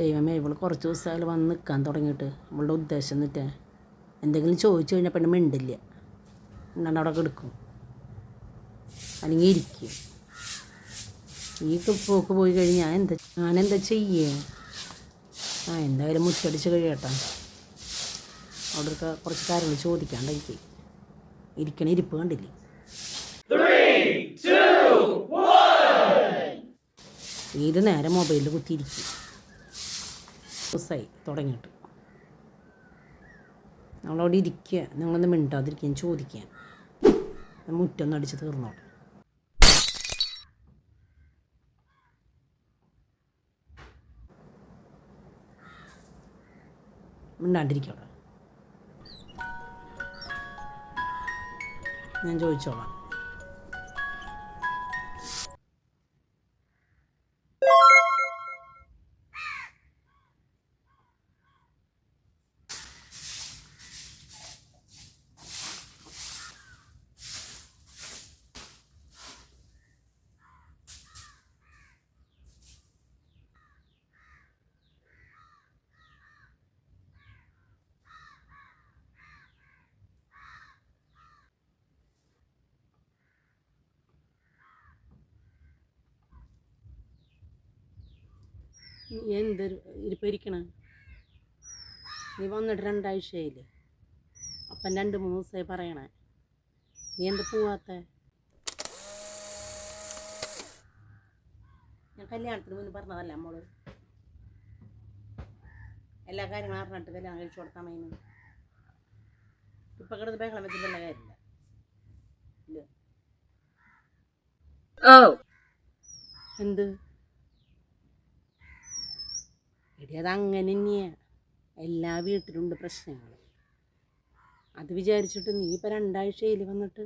ദൈവമേ ഇവൾ കുറച്ച് ദിവസമായാലും വന്ന് നിൽക്കാൻ തുടങ്ങിയിട്ട്. ഇവളുടെ ഉദ്ദേശം എന്നിട്ട് എന്തെങ്കിലും ചോദിച്ചു കഴിഞ്ഞാൽ പെണ്ണ് മിണ്ടില്ല. എന്നാണ് അവിടെ കിടക്കും. അല്ലെങ്കിൽ ഇരിക്കും. ഈ പോക്ക് പോയി കഴിഞ്ഞാൽ ഞാൻ എന്താ ഞാനെന്താ ചെയ്യേ? ആ എന്തായാലും മുറ്റടിച്ച് കഴിയട്ടെ. അവിടെ കുറച്ച് കാര്യങ്ങൾ ചോദിക്കാണ്ട് എനിക്ക് ഇരിക്കണ ഇരിപ്പ് കണ്ടില്ലേ? ഏത് നേരം മൊബൈലിൽ കുത്തിയിരിക്കും? ദിവസമായി തുടങ്ങിയിട്ട്. നമ്മളവിടെ ഇരിക്കുക നിങ്ങളൊന്ന് മിണ്ടാതിരിക്കാൻ ചോദിക്കുക മുറ്റൊന്ന് അടിച്ച് തീർന്നോട്ടെ. മിണ്ടാണ്ടിരിക്കോട്ടെ ഞാൻ ചോദിച്ചോളാം. എന്ത് ഇരിപ്പിരിക്കണ? നീ വന്നിട്ട് രണ്ടാഴ്ചയായില്ലേ? അപ്പം രണ്ട് മൂന്ന് ദിവസമായി പറയണേ. നീ എന്ത് പോവാത്ത? ഞാൻ കല്യാണത്തിന് മുന്നേ പറഞ്ഞതല്ല നമ്മൾ എല്ലാ കാര്യങ്ങളും അറിഞ്ഞിട്ട് കല്യാണം കഴിച്ചു കൊടുത്താൽ മതി ഇപ്പം കിടന്ന് ബഹളം വെച്ചിട്ടുള്ള കാര്യമില്ല. എന്ത്? എടി അത് അങ്ങനെ തന്നെയാണ് എല്ലാ വീട്ടിലുണ്ട് പ്രശ്നങ്ങൾ അത് വിചാരിച്ചിട്ട് നീ ഇപ്പം രണ്ടാഴ്ചയിൽ വന്നിട്ട്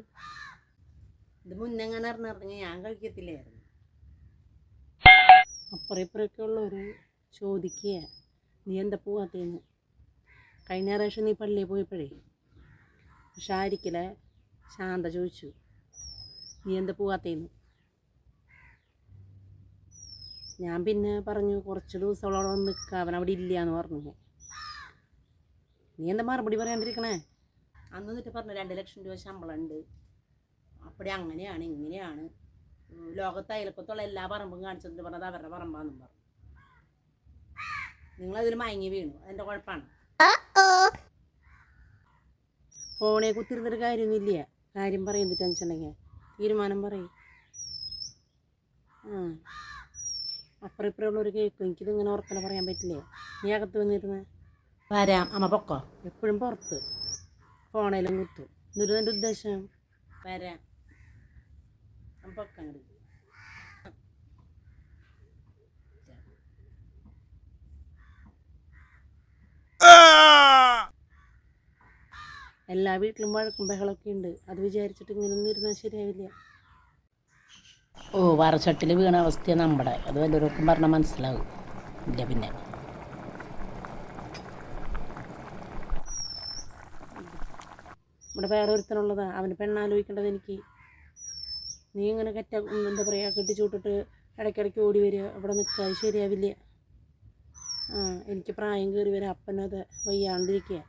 ഇത് മുന്നെങ്ങനെ അറിഞ്ഞറിഞ്ഞ് ഞാൻ കഴിക്കത്തില്ലായിരുന്നു. അപ്പുറം ഇപ്പുറമൊക്കെ ഉള്ളവർ ചോദിക്കുക നീ എന്താ പോവാത്തേന്ന്? കഴിഞ്ഞ പ്രാവശ്യം നീ പള്ളിയിൽ പോയപ്പോഴേ ഷാരിക്കലെ ശാന്ത ചോദിച്ചു നീ എന്താ പോവാത്തേന്ന്? ഞാൻ പിന്നെ പറഞ്ഞു കുറച്ച് ദിവസങ്ങളോടെ വന്ന് നിൽക്കുക അവൻ അവിടെ ഇല്ല എന്ന് പറഞ്ഞു നീ എന്താ മറുപടി പറയാണ്ടിരിക്കണേ? അന്ന് എന്നിട്ട് പറഞ്ഞു രണ്ട് ലക്ഷം രൂപ ശമ്പളം ഉണ്ട് അപ്പടി അങ്ങനെയാണ് ഇങ്ങനെയാണ്. ലോകത്ത് അയലക്കത്തുള്ള എല്ലാ പറമ്പും കാണിച്ചിട്ട് പറഞ്ഞത് അവരുടെ പറമ്പാന്നും പറഞ്ഞു. നിങ്ങളതിൽ മയങ്ങി വീണു. അതിന്റെ കുഴപ്പമാണ്. ഫോണെ കുത്തിരുന്നിട്ട് കാര്യമൊന്നുമില്ല. കാര്യം പറയുന്നത് ടെൻഷൻ ഉണ്ടെങ്കിൽ തീരുമാനം പറയും. ആ. അപ്പുറം ഇപ്പുറം ഉള്ളൊരു കേൾക്കും. എനിക്കിത് ഇങ്ങനെ ഉറക്കനെ പറയാൻ പറ്റില്ലേ? നീ അകത്ത് വന്നിരുന്ന് വരാം. അമ്മ പൊക്കോ? എപ്പോഴും പുറത്ത്. ഫോണേലും കുത്തും. എന്നിട്ട് എന്റെ ഉദ്ദേശം? വരാം. അമ്മ പൊക്കം എല്ലാ വീട്ടിലും വഴക്കും ബഹളമൊക്കെ ഉണ്ട്. അത് വിചാരിച്ചിട്ട് ഇങ്ങനെ ഒന്നും ഇരുന്നാൽ ശരിയാവില്ല. ഓ വറച്ചട്ടിൽ വീണ അവസ്ഥയാണ് നമ്മുടെ. അത് വല്ലവർക്കും പറഞ്ഞാൽ മനസ്സിലാവും. ഇല്ല പിന്നെ. ഇവിടെ വേറെ ഒരുത്തനുള്ളതാ. അവന് പെണ്ണാലോചിക്കേണ്ടത് എനിക്ക്. നീ ഇങ്ങനെ കറ്റ എന്താ പറയുക കെട്ടിച്ചൂട്ടിട്ട് ഇടയ്ക്കിടയ്ക്ക് ഓടി വരിക. ഇവിടെ നിൽക്കുക. ശരിയാവില്ല. ആ എനിക്ക് പ്രായം കയറി വരാം. അപ്പനത് വയ്യാണ്ടിരിക്കുക.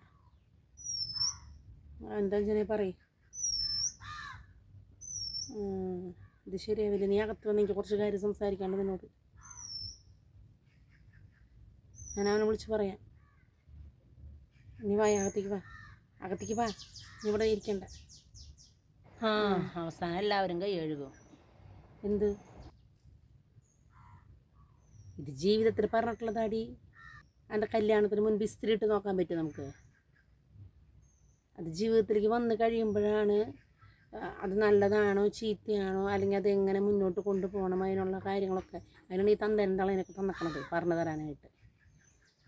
എന്താ വെച്ചാൽ പറയും? ഇത് ശരിയാവില്ല. നീ അകത്ത് വന്ന് എനിക്ക് കുറച്ച് കാര്യം സംസാരിക്കാണ്ട് നിന്നോട്. ഞാൻ അവനെ വിളിച്ച് പറയാം. നീ വാ അകത്തേക്ക് വാ. അകത്തേക്ക് വാ. നീ ഇവിടെ ഇരിക്കണ്ട. ആ അവസാനം എല്ലാവരും കൈ എഴുകും എന്ത്? ഇത് ജീവിതത്തിൽ പറഞ്ഞിട്ടുള്ളതാടി. എന്റെ കല്യാണത്തിന് മുൻപ് ഇസ്തിരി ഇട്ട് നോക്കാൻ പറ്റും നമുക്ക്? അത് ജീവിതത്തിലേക്ക് വന്ന് കഴിയുമ്പോഴാണ് അത് നല്ലതാണോ ചീത്തയാണോ അല്ലെങ്കിൽ അത് എങ്ങനെ മുന്നോട്ട് കൊണ്ടുപോകണം അതിനുള്ള കാര്യങ്ങളൊക്കെ അതിനാണ് ഈ തന്തേന്റെ എനിക്ക് തന്നക്കണത് പറഞ്ഞു തരാനായിട്ട്.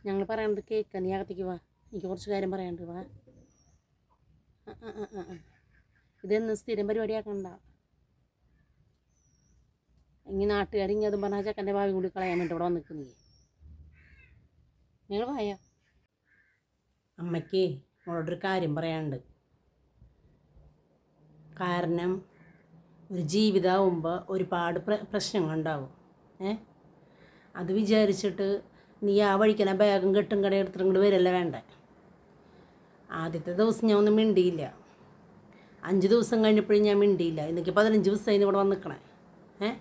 ഞങ്ങൾ പറയണത് കേൾക്കാൻ നീ അകത്തേക്ക് വാ. എനിക്ക് കുറച്ച് കാര്യം പറയാനുണ്ട് വാ. ആ ആ ആ ആ, ഇതെന്ന് സ്ഥിരം പരിപാടിയാക്കണ്ട. ഇനി നാട്ടുകാർ ഇനി അതും പറഞ്ഞാൽ ചെക്കന്റെ ഭാവി കൂടി കളയാൻ വേണ്ടി ഇവിടെ വന്ന് നിൽക്കുന്നേ നിങ്ങൾ വായ? അമ്മയ്ക്ക് അവളോടൊരു കാര്യം പറയാനുണ്ട്. കാരണം ഒരു ജീവിതമാകുമ്പോൾ ഒരുപാട് പ്ര പ്രശ്നങ്ങളുണ്ടാവും. ഏ? അത് വിചാരിച്ചിട്ട് നീ ആ വഴിക്കണ ബാഗും കെട്ടും കട എടുത്തിട്ട് ഇങ്ങോട്ട് വരല്ല വേണ്ടേ? ആദ്യത്തെ ദിവസം ഞാൻ ഒന്നും മിണ്ടിയില്ല. അഞ്ച് ദിവസം കഴിഞ്ഞപ്പോഴും ഞാൻ മിണ്ടിയില്ല. എനിക്ക് പതിനഞ്ച് ദിവസമായി ഇവിടെ വന്ന് നിൽക്കണേ ഏ?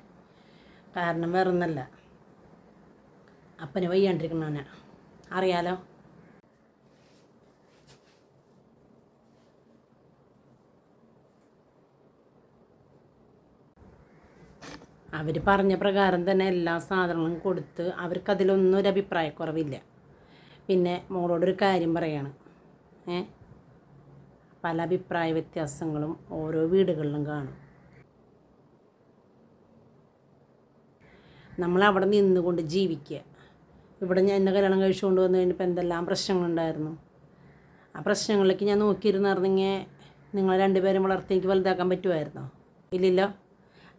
കാരണം വേറെ ഒന്നല്ല അപ്പന് വയ്യാണ്ടിരിക്കണവനാ അറിയാലോ? അവർ പറഞ്ഞ പ്രകാരം തന്നെ എല്ലാ സാധനങ്ങളും കൊടുത്ത് അവർക്കതിലൊന്നും ഒരു അഭിപ്രായക്കുറവില്ല. പിന്നെ മോളോടൊരു കാര്യം പറയാണ്. ഏ? പല അഭിപ്രായ വ്യത്യാസങ്ങളും ഓരോ വീടുകളിലും കാണും. നമ്മൾ അവിടെ നിന്നുകൊണ്ട് ജീവിക്കുക. ഇവിടെ ഞാൻ എന്നെ കല്യാണം കഴിച്ചുകൊണ്ട് വന്നു കഴിഞ്ഞപ്പോൾ എന്തെല്ലാം പ്രശ്നങ്ങളുണ്ടായിരുന്നു? ആ പ്രശ്നങ്ങളിലേക്ക് ഞാൻ നോക്കിയിരുന്നിരുന്നെങ്കിൽ നിങ്ങൾ രണ്ടുപേരും വളർത്തി എനിക്ക് വലുതാക്കാൻ പറ്റുമായിരുന്നോ? ഇല്ലല്ലോ?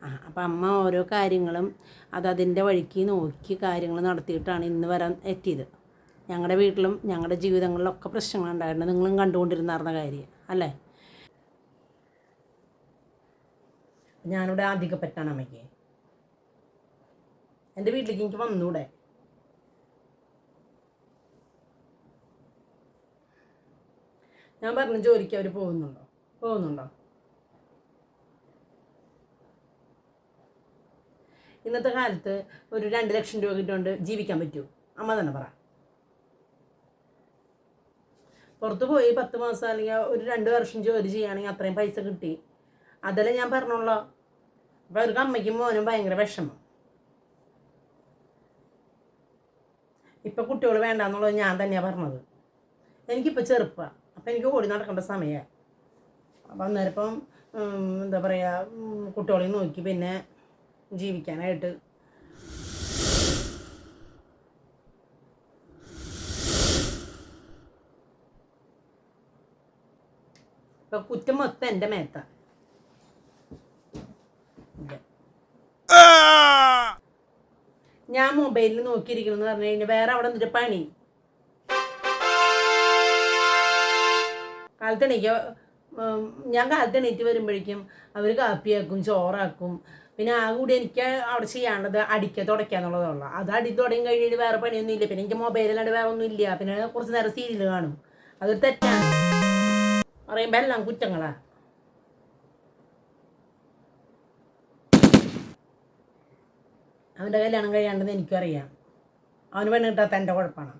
ആ അപ്പം അമ്മ ഓരോ കാര്യങ്ങളും അതതിന്റെ വഴിക്ക് നോക്കി കാര്യങ്ങൾ നടത്തിയിട്ടാണ് ഇന്ന് വരാൻ എത്തിയത്. ഞങ്ങളുടെ വീട്ടിലും ഞങ്ങളുടെ ജീവിതങ്ങളിലൊക്കെ പ്രശ്നങ്ങളുണ്ടായിരുന്നു നിങ്ങളും കണ്ടുകൊണ്ടിരുന്നായിരുന്ന കാര്യം അല്ലേ? ഞാനിവിടെ അധികപ്പെട്ടാണ് അമ്മയ്ക്ക്. എന്റെ വീട്ടിലേക്ക് എനിക്ക് വന്നൂടെ? ഞാൻ പറഞ്ഞ ജോലിക്ക് അവർ പോകുന്നുണ്ടോ? പോകുന്നുണ്ടോ? ഇന്നത്തെ കാലത്ത് ഒരു രണ്ട് ലക്ഷം രൂപ കിട്ടുകൊണ്ട് ജീവിക്കാൻ പറ്റുമോ അമ്മ തന്നെ പറ. പുറത്ത് പോയി പത്ത് മാസം അല്ലെങ്കിൽ ഒരു രണ്ട് വർഷം ജോലി ചെയ്യുകയാണെങ്കിൽ അത്രയും പൈസ കിട്ടി. അതല്ലേ ഞാൻ പറഞ്ഞോളൂ അപ്പോൾ അവർക്ക് അമ്മയ്ക്കും മോനും ഭയങ്കര വിഷമം. ഇപ്പം കുട്ടികൾ വേണ്ടാന്നുള്ളത് ഞാൻ തന്നെയാണ് പറഞ്ഞത്. എനിക്കിപ്പോൾ ചെറുപ്പമാണ് അപ്പം എനിക്ക് ഓടി നടക്കേണ്ട സമയമാണ് അപ്പം അന്നേരം ഇപ്പം എന്താ പറയുക കുട്ടികളെ നോക്കി പിന്നെ ജീവിക്കാനായിട്ട്. ഇപ്പൊ കുറ്റം മൊത്തം എന്റെ മേത്ത. ഞാൻ മൊബൈലിൽ നോക്കിയിരിക്കണം എന്ന് പറഞ്ഞു കഴിഞ്ഞാൽ വേറെ അവിടെ നിന്നിട്ട് പണി? കാലത്തെണീക്ക ഞാൻ കാലത്തെണീറ്റ് വരുമ്പോഴേക്കും അവർ കാപ്പിയാക്കും ചോറാക്കും. പിന്നെ ആ കൂടി എനിക്ക് അവിടെ ചെയ്യാനുള്ളത് അടിക്കുക തുടയ്ക്കുക എന്നുള്ളതുള്ളൂ. അത് അടി തുടങ്ങി കഴിഞ്ഞിട്ട് വേറെ പണിയൊന്നും ഇല്ല പിന്നെ എനിക്ക് മൊബൈലല്ലാണ്ട് വേറെ ഒന്നും ഇല്ല പിന്നെ കുറച്ച് നേരം സീരിയൽ കാണും. അതൊരു തെറ്റാണ്. പറയുമ്പോൾ എല്ലാം കുറ്റങ്ങളാ. അവന്റെ കല്യാണം കഴിയാണ്ടെന്ന് എനിക്കറിയാം. അവന് പെണ്ണ് കിട്ടാത്ത എന്റെ കുഴപ്പമാണ്?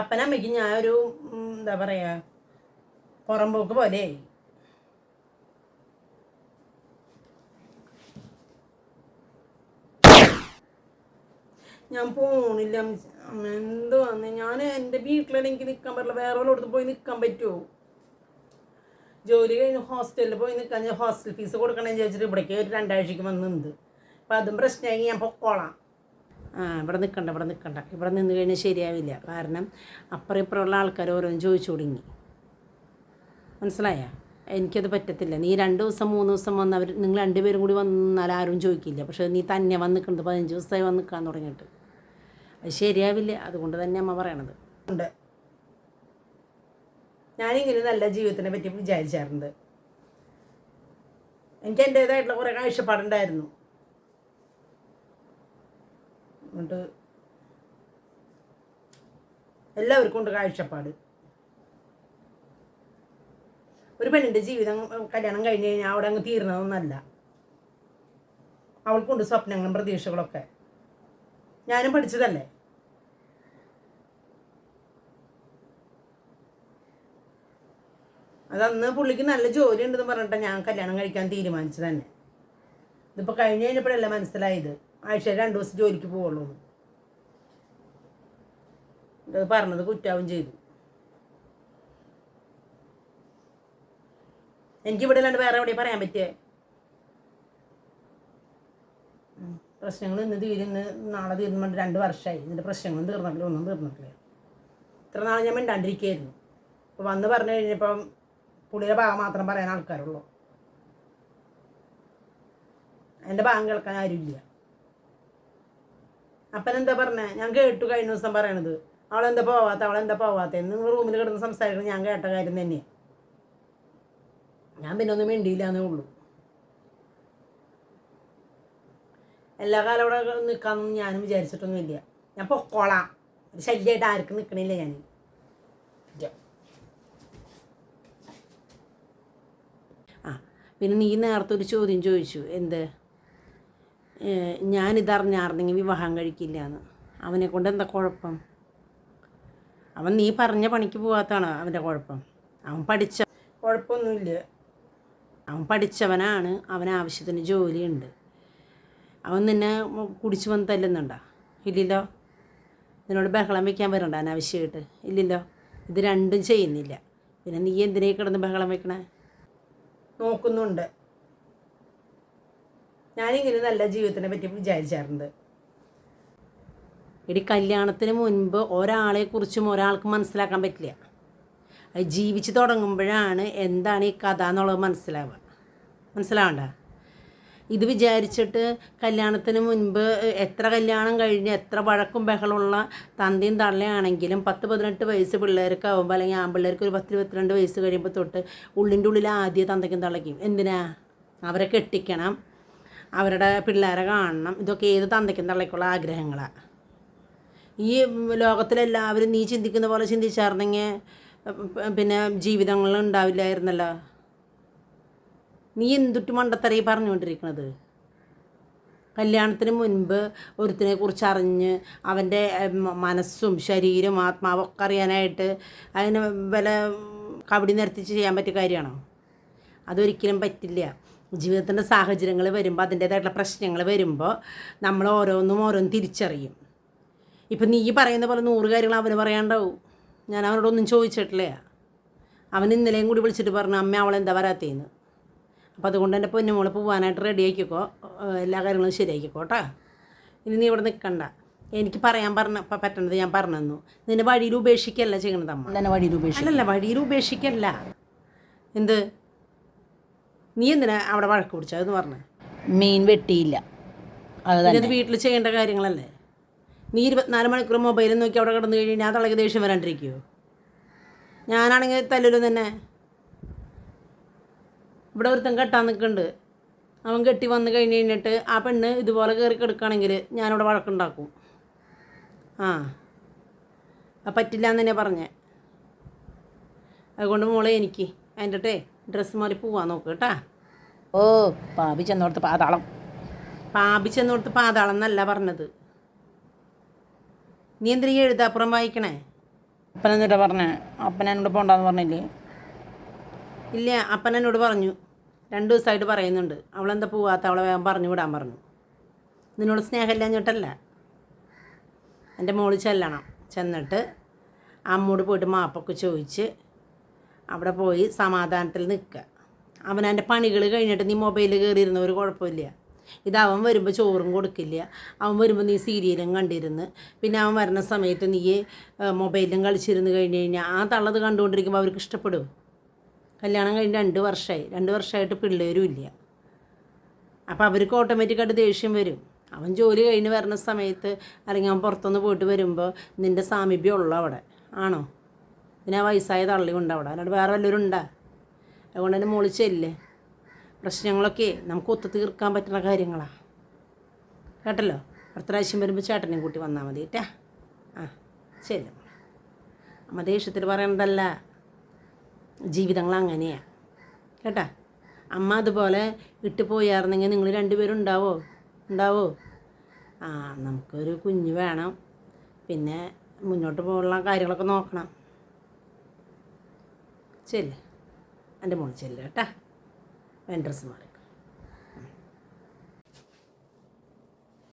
അപ്പനമ്മയ്ക്ക് ഞാൻ ഒരു എന്താ പറയുക പുറമ്പോക്ക് പോലെ ഞാൻ പോണില്ല എന്തോ ഞാൻ എന്റെ വീട്ടിലാണ് എനിക്ക് നിൽക്കാൻ പറ്റില്ല. വേറെ വല്ലയിടത്ത് പോയി നിൽക്കാൻ പറ്റുമോ ജോലി കഴിഞ്ഞ് ഹോസ്റ്റലിൽ പോയി നിൽക്കാൻ ഹോസ്റ്റൽ ഫീസ് കൊടുക്കണമെന്ന് ചോദിച്ചിട്ട് ഇവിടേക്ക് ഒരു രണ്ടാഴ്ചക്ക് വന്ന് നിന്ന് അപ്പം അതും പ്രശ്നമായി ഞാൻ പൊക്കോളാം. ഇവിടെ നിൽക്കണ്ട ഇവിടെ നിൽക്കണ്ട. ഇവിടെ നിന്ന് കഴിഞ്ഞാൽ ശരിയാവില്ല. കാരണം അപ്പുറം ഇപ്പുറമുള്ള ആൾക്കാർ ഓരോന്ന് ചോദിച്ചു തുടങ്ങി. മനസ്സിലായ? എനിക്കത് പറ്റത്തില്ല. നീ രണ്ട് ദിവസം മൂന്ന് ദിവസം വന്ന് അവർ നിങ്ങൾ രണ്ടുപേരും കൂടി വന്നാൽ ആരും ചോദിക്കില്ല. പക്ഷേ നീ തന്നെ വന്ന് നിൽക്കുന്നത് പതിനഞ്ച് ദിവസമായി വന്ന് നിൽക്കാൻ തുടങ്ങിയിട്ട്. അത് ശരിയാവില്ല. അതുകൊണ്ട് തന്നെ അമ്മ പറയണത്. ഉണ്ട്. ഞാനിങ്ങനെ നല്ല ജീവിതത്തിനെ പറ്റി വിചാരിച്ചാറുണ്ട്. എനിക്ക് എന്റേതായിട്ടുള്ള കുറേ കാഴ്ചപ്പാടുണ്ടായിരുന്നു. എന്നിട്ട് എല്ലാവർക്കും ഉണ്ട് കാഴ്ചപ്പാട്. ഒരു പെണ്ണിന്റെ ജീവിതം കല്യാണം കഴിഞ്ഞ് കഴിഞ്ഞാൽ അവിടെ അങ്ങ് തീർന്നതൊന്നല്ല. അവൾക്കുണ്ട് സ്വപ്നങ്ങളും പ്രതീക്ഷകളൊക്കെ. ഞാനും പഠിച്ചതല്ലേ? അതന്ന് പുള്ളിക്ക് നല്ല ജോലി ഉണ്ടെന്ന് പറഞ്ഞിട്ടാണ് ഞാൻ കല്യാണം കഴിക്കാൻ തീരുമാനിച്ചത് തന്നെ ഇതിപ്പോൾ കഴിഞ്ഞ് കഴിഞ്ഞപ്പോഴല്ലേ മനസ്സിലായത്. ആഴ്ചയിൽ രണ്ട് ദിവസം ജോലിക്ക് പോവുള്ളൂ. എന്ന്. പറഞ്ഞത് കുറ്റാവും ചെയ്തു. എനിക്കിവിടെ അല്ലാണ്ട് വേറെ എവിടെയും പറയാൻ പറ്റിയേ? പ്രശ്നങ്ങൾ ഇന്ന് തീരുന്ന് നാളെ തീർന്നു രണ്ട് വർഷമായി ഇതിന്റെ പ്രശ്നങ്ങളും തീർന്നിട്ടില്ല ഒന്നും തീർന്നിട്ടില്ല. ഇത്ര നാൾ ഞാൻ മിണ്ടാണ്ടിരിക്കുകയായിരുന്നു അപ്പോൾ വന്ന് പറഞ്ഞു കഴിഞ്ഞപ്പം പുള്ളിയുടെ ഭാഗം മാത്രം പറയാൻ ആൾക്കാരുള്ളൂ. എന്റെ ഭാഗം കേൾക്കാൻ ആരുമില്ല. അപ്പൻ എന്താ പറഞ്ഞേ? ഞാൻ കേട്ടു കഴിഞ്ഞ ദിവസം പറയണത്. അവളെന്താ പോവാത്ത? അവളെന്താ പോവാത്ത? നിങ്ങൾ റൂമിൽ കിടന്ന് സംസാരിക്കുന്നത് ഞാൻ കേട്ട കാര്യം തന്നെ. ഞാൻ പിന്നെ ഒന്നും മിണ്ടിയില്ല എന്നേ ഉള്ളൂ. എല്ലാ കാലം അവിടെ നിൽക്കാമെന്നും ഞാനും വിചാരിച്ചിട്ടൊന്നുമില്ല. ഞാൻ പൊക്കോളാം. ഒരു ശല്യമായിട്ട് ആർക്കും നിൽക്കണില്ല ഞാൻ. ആ. പിന്നെ നീ നേരത്തെ ഒരു ചോദ്യം ചോദിച്ചു. എന്ത്? ഞാനിതറിഞ്ഞാർന്നെങ്കിൽ വിവാഹം കഴിക്കില്ല എന്ന് അവനെ കൊണ്ട് എന്താ കുഴപ്പം? അവൻ നീ പറഞ്ഞ പണിക്ക് പോകാത്താണ് അവന്റെ കുഴപ്പം? അവൻ പഠിച്ച കുഴപ്പമൊന്നുമില്ല. അവൻ പഠിച്ചവനാണ് അവൻ ആവശ്യത്തിന് ജോലിയുണ്ട്. അവൻ നിന്നെ കുടിച്ചു വന്ന് തല്ലുന്നുണ്ടോ? ഇല്ലല്ലോ? നിന്നോട് ബഹളം വയ്ക്കാൻ വരണ്ട അനാവശ്യമായിട്ട്. ഇല്ലല്ലോ? ഇത് രണ്ടും ചെയ്യുന്നില്ല. പിന്നെ നീ എന്തിനേ കിടന്ന് ബഹളം വെക്കണേ? നോക്കുന്നുണ്ട്. ഞാനിങ്ങനെ നല്ല ജീവിതത്തിനെ പറ്റി വിചാരിച്ചാറുണ്ട്. ഇടി കല്യാണത്തിന് മുൻപ് ഒരാളെ കുറിച്ചും ഒരാൾക്ക് മനസ്സിലാക്കാൻ പറ്റില്ല. അത് ജീവിച്ച് തുടങ്ങുമ്പോഴാണ് എന്താണ് ഈ കഥ എന്നുള്ളത് മനസ്സിലാവുക. മനസ്സിലാവണ്ട? ഇത് വിചാരിച്ചിട്ട് കല്യാണത്തിന് മുൻപ് എത്ര കല്യാണം കഴിഞ്ഞ് എത്ര വഴക്കും ബഹളമുള്ള തന്തയും തള്ളയാണെങ്കിലും പത്ത് പതിനെട്ട് വയസ്സ് പിള്ളേർക്ക് ആകുമ്പോൾ അല്ലെങ്കിൽ ആൺപിള്ളേർക്ക് ഒരു പത്ത് ഇരുപത്തിരണ്ട് വയസ്സ് കഴിയുമ്പോൾ തൊട്ട് ഉള്ളിന്റെ ഉള്ളിൽ ആദ്യം തന്തയ്ക്കും തള്ളയ്ക്കും. എന്തിനാ? അവരെ കെട്ടിക്കണം. അവരുടെ പിള്ളേരെ കാണണം. ഇതൊക്കെ ഏത് തന്തയ്ക്കും തള്ളയ്ക്കുള്ള ആഗ്രഹങ്ങളാണ് ഈ ലോകത്തിലെല്ലാവരും നീ ചിന്തിക്കുന്ന പോലെ ചിന്തിച്ചായിരുന്നെങ്കിൽ പിന്നെ ജീവിതങ്ങൾ ഉണ്ടാവില്ലായിരുന്നല്ലോ. നീ എന്തുട്ട് മണ്ടത്തറയി പറഞ്ഞുകൊണ്ടിരിക്കുന്നത് കല്യാണത്തിന് മുൻപ് ഒരുത്തിനെ കുറിച്ച് അറിഞ്ഞ് അവന്റെ മനസ്സും ശരീരവും ആത്മാവും ഒക്കെ അറിയാനായിട്ട് അതിന് വില കബഡി നിരത്തിച്ച് ചെയ്യാൻ പറ്റിയ കാര്യമാണോ? അതൊരിക്കലും പറ്റില്ല. ജീവിതത്തിന്റെ സാഹചര്യങ്ങൾ വരുമ്പോൾ അതിന്റേതായിട്ടുള്ള പ്രശ്നങ്ങൾ വരുമ്പോൾ നമ്മൾ ഓരോന്നും ഓരോന്നും തിരിച്ചറിയും. ഇപ്പം നീ പറയുന്ന പോലെ നൂറ് കാര്യങ്ങൾ അവന് പറയാണ്ടാവും ഞാൻ അവനോടൊന്നും ചോദിച്ചിട്ടില്ല. അവൻ ഇന്നലെയും കൂടി വിളിച്ചിട്ട് പറഞ്ഞു അമ്മ അവളെന്താ വരാത്തേന്ന് അപ്പോൾ അതുകൊണ്ട് എന്റെ പൊന്നുമോൾ പോകാനായിട്ട് റെഡി ആക്കിക്കോ. എല്ലാ കാര്യങ്ങളും ശരിയാക്കിക്കോ കേട്ടോ. ഇനി നീ ഇവിടെ നിൽക്കണ്ട. എനിക്ക് പറയാൻ പറഞ്ഞ പറ്റണത് ഞാൻ പറഞ്ഞു നിന്നെ വഴിയിൽ ഉപേക്ഷിക്കല്ല ചെയ്യണത് അമ്മ. വഴിയിൽ ഉപേക്ഷിക്കല്ല. വഴിയിൽ ഉപേക്ഷിക്കല്ല. എന്ത്? നീ എന്തിനാ അവിടെ വഴക്ക് പിടിച്ചതെന്ന് പറഞ്ഞു. മീൻ വെട്ടിയില്ല. ഇത് വീട്ടിൽ ചെയ്യേണ്ട കാര്യങ്ങളല്ലേ? നീ ഇരുപത്തിനാല് മണിക്കൂർ മൊബൈലിൽ നോക്കി അവിടെ കിടന്നു കഴിഞ്ഞാൽ തളക്ക് ദേഷ്യം വരാണ്ടിരിക്കുമോ ഞാനാണെങ്കിൽ തല്ലലും തന്നെ ഇവിടെ ഒരുത്തൻ കെട്ടാൻ നിൽക്കുന്നുണ്ട്. അവൻ കെട്ടി വന്നു കഴിഞ്ഞ് കഴിഞ്ഞിട്ട് ആ പെണ്ണ് ഇതുപോലെ കയറി കിടക്കുകയാണെങ്കിൽ ഞാനിവിടെ വഴക്കുണ്ടാക്കും. ആ. പറ്റില്ല എന്ന് തന്നെ പറഞ്ഞേ. അതുകൊണ്ട് മോളെ എനിക്ക് അതിന്റെ ടേ ഡ്രസ്സ് മാറി പോവാൻ നോക്ക് കേട്ടാ. ഓ പാപി ചെന്നോടത്ത് പാതാളം. പാപി ചെന്നോടത്ത് പാതാളം എന്നല്ല പറഞ്ഞത്. നീ എന്തിനാ ഈ എഴുതാപ്പുറം വായിക്കണേ? അപ്പൻ എന്നിട്ടാ പറഞ്ഞേ. അപ്പൻ എന്നോട് പോണ്ടെന്ന് പറഞ്ഞില്ലേ? ഇല്ല അപ്പൻ എന്നോട് പറഞ്ഞു. രണ്ട് ദിവസമായിട്ട് പറയുന്നുണ്ട്. അവളെന്താ പോവാത്ത അവളെ വേഗം പറഞ്ഞു വിടാൻ പറഞ്ഞു. നിന്നോട് സ്നേഹമില്ലാഞ്ഞിട്ടല്ല എന്റെ മോൾ ചെല്ലണം. ചെന്നിട്ട് അമ്മോട് പോയിട്ട് മാപ്പൊക്കെ ചോദിച്ച് അവിടെ പോയി സമാധാനത്തിൽ നിൽക്കുക. അവൻ എന്റെ പണികൾ കഴിഞ്ഞിട്ട് നീ മൊബൈലിൽ കയറിയിരുന്ന ഒരു കുഴപ്പമില്ല. ഇത് അവൻ വരുമ്പോൾ ചോറും കൊടുക്കില്ല. അവൻ വരുമ്പോൾ നീ സീരിയലും കണ്ടിരുന്ന്. പിന്നെ അവൻ വരുന്ന സമയത്ത് നീ മൊബൈലും കളിച്ചിരുന്ന് കഴിഞ്ഞ് കഴിഞ്ഞാൽ ആ തള്ളത് കണ്ടുകൊണ്ടിരിക്കുമ്പോൾ അവർക്ക് ഇഷ്ടപ്പെടും കല്യാണം കഴിഞ്ഞ് രണ്ട് വർഷമായി രണ്ട് വർഷമായിട്ട് പിള്ളേരും ഇല്ല. അപ്പോൾ അവർക്ക് ഓട്ടോമാറ്റിക്കായിട്ട് ദേഷ്യം വരും. അവൻ ജോലി കഴിഞ്ഞ് വരുന്ന സമയത്ത് അല്ലെങ്കിൽ അവൻ പുറത്തുനിന്ന് പോയിട്ട് വരുമ്പോൾ നിന്റെ സാമീപ്യം ഉള്ളു അവിടെ. ആണോ? പിന്നെ ആ വയസ്സായ തള്ളി ഉണ്ട് അവിടെ. അല്ലാണ്ട് വേറെ വല്ലവരും ഉണ്ടാ? അതുകൊണ്ട് തന്നെ മുളിച്ചല്ലേ പ്രശ്നങ്ങളൊക്കെ നമുക്ക് ഒത്തു തീർക്കാൻ പറ്റുന്ന കാര്യങ്ങളാണ് കേട്ടല്ലോ? അടുത്ത പ്രാവശ്യം വരുമ്പോൾ ചേട്ടനെയും കൂട്ടി വന്നാൽ മതി. കേട്ടാ ആ ശരി. അമ്മ ദേഷ്യത്തിൽ പറയണതല്ല. ജീവിതങ്ങൾ അങ്ങനെയാണ് കേട്ടാ? അമ്മ അതുപോലെ ഇട്ട് പോയായിരുന്നെങ്കിൽ നിങ്ങൾ രണ്ടുപേരും ഉണ്ടാവോ? ഉണ്ടാവോ? ആ നമുക്കൊരു കുഞ്ഞ് വേണം. പിന്നെ മുന്നോട്ട് പോകാനുള്ള കാര്യങ്ങളൊക്കെ നോക്കണം. ചെല്ല്. എന്റെ മോൾ ചെല്ല് കേട്ടാ. ഡ്രസ്സ് മാറി